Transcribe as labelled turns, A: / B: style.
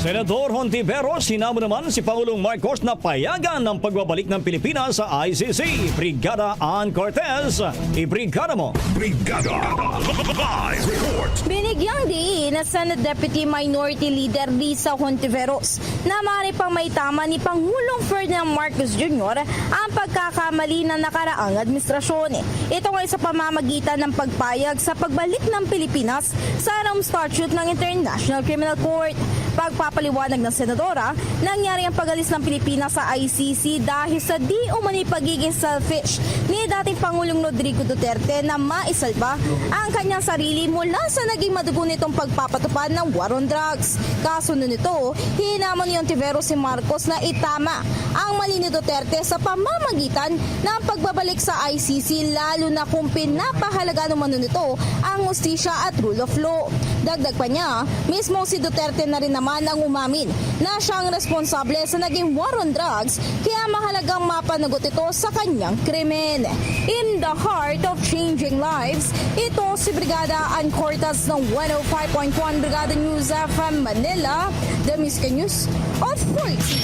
A: Senador Hontiveros, sinamo naman si Pangulong Marcos na payagan ng pagbabalik ng Pilipinas sa ICC. Brigada Ann Cortez, ibrigada mo.
B: Brigada Live Report
C: Binigyang diin na Senate Deputy Minority Leader Lisa Hontiveros na maaari pang may tama ni Pangulong Ferdinand Marcos Jr. ang pagkakamali ng nakaraang administrasyon. Ito ay sa pamamagitan ng pagpayag sa pagbalik ng Pilipinas sa Rome Statute ng International Criminal Court. Pagpapaliwanag ng senadora, nangyari ang pagalis ng Pilipinas sa ICC dahil sa di umani pagiging selfish ni dating Pangulong Rodrigo Duterte na maisalba ang kanyang sarili mula sa naging madugo nitong pagpapatupad ng war on drugs. Kasunod nito, hinamon ni Ontivero si Marcos na itama ang mali ni Duterte sa pamamagitan ng pagbabalik sa ICC lalo na kung pinapahalaga naman nito ang ustisya at rule of law. Dagdag pa niya, mismo si Duterte na rin naman ang umamin na siya ang responsable sa naging war on drugs kaya mahalagang mapanagot ito sa kanyang krimen. In the heart of changing lives, ito si Brigada Ann Cortas ng 105.1 Brigada News FM Manila, The Miska News Authority.